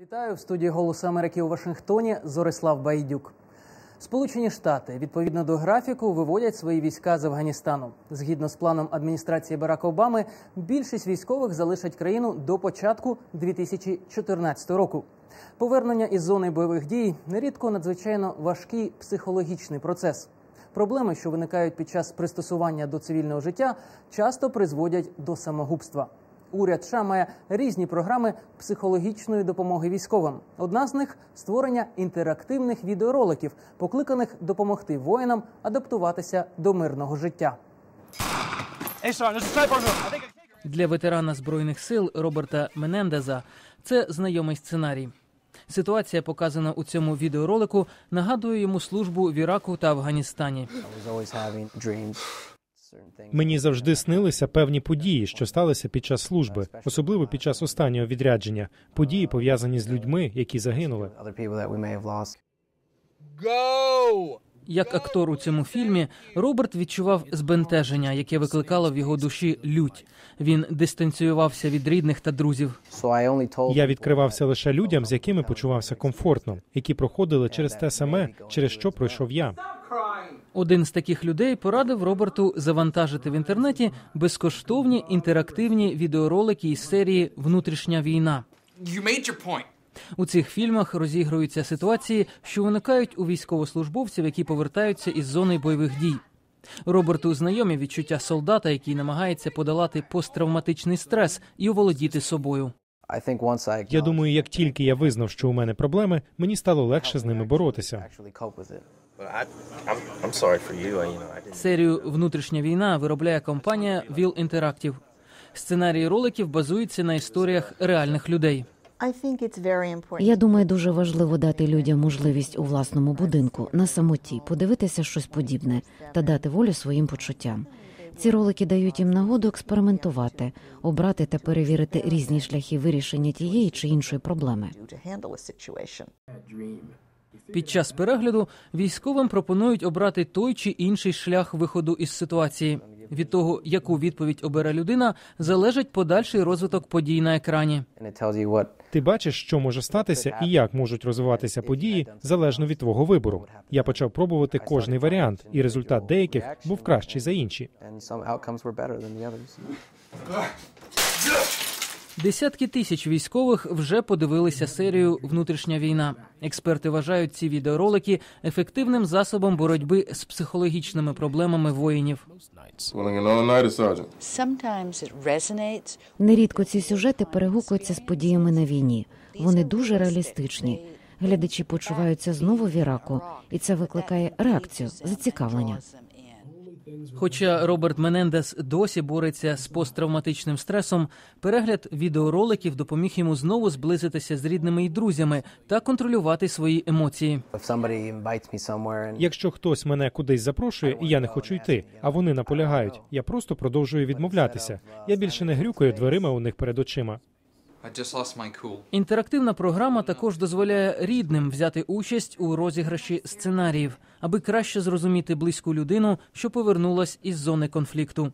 Вітаю в студії Голосу Америки у Вашингтоні. Зорислав Байдюк. Сполучені Штати відповідно до графіку виводять свої війська з Афганістану. Згідно з планом адміністрації Барака Обами, більшість військових залишать країну до початку 2014 року. Повернення із зони бойових дій нерідко надзвичайно важкий психологічний процес. Проблеми, що виникають під час пристосування до цивільного життя, часто призводять до самогубства. Уряд США має різні програми психологічної допомоги військовим. Одна з них створення інтерактивних відеороликів, покликаних допомогти воїнам адаптуватися до мирного життя. Для ветерана збройних сил Роберта Менендеза це знайомий сценарій. Ситуація, показана у цьому відеоролику, нагадує йому службу в Іраку та Афганістані. Мені завжди снилися певні події, що сталися під час служби, особливо під час останнього відрядження. Події пов'язані з людьми, які загинули. Як актор у цьому фільмі, Роберт відчував збентеження, яке викликало в його душі лють. Він дистанціювався від рідних та друзів. Я відкривався лише людям, з якими почувався комфортно, які проходили через те саме, через що пройшов я. Один з таких людей порадив Роберту завантажити в інтернеті безкоштовні інтерактивні відеоролики із серії Внутрішня війна. You made your point. У цих фільмах розігруються ситуації, що виникають у військовослужбовців, які повертаються із зони бойових дій. Роберту знайомі відчуття солдата, який намагається подолати посттравматичний стрес і оволодіти собою. Я думаю, як тільки я визнав, що у мене проблеми, мені стало легше з ними боротися. Серію Внутрішня війна виробляє компанія Will Interactive. Сценарії роликів базуються на історіях реальних людей. Я думаю, дуже важливо дати людям можливість у власному будинку на самоті подивитися щось подібне та дати волю своїм почуттям. Ці ролики дають їм нагоду експериментувати, обрати та перевірити різні шляхи вирішення тієї чи іншої проблеми. Під час перегляду військовим пропонують обрати той чи інший шлях виходу із ситуації. Від того, яку відповідь обере людина, залежить подальший розвиток подій на екрані. Ти бачиш, що може статися і як можуть розвиватися події залежно від твого вибору. Я почав пробувати кожний варіант, і результат деяких був кращий за інші. Десятки тисяч військових вже подивилися серію Внутрішня війна. Експерти вважають ці відеоролики ефективним засобом боротьби з психологічними проблемами воїнів. Нерідко ці сюжети перегукуються з подіями на війні. Вони дуже реалістичні. Глядачі почуваються знову в Іраку, і це викликає реакцію, зацікавлення. Хоча Роберт Менендес досі бореться з посттравматичним стресом, перегляд відеороликів допоміг йому знову зблизитися з рідними і друзями та контролювати свої емоції. Якщо хтось мене кудись запрошує, і я не хочу йти, а вони наполягають, я просто продовжую відмовлятися. Я більше не грюкаю дверима у них перед очима. Інтерактивна програма також дозволяє рідним взяти участь у розіграші сценаріїв, аби краще зрозуміти близьку людину, що повернулась із зони конфлікту.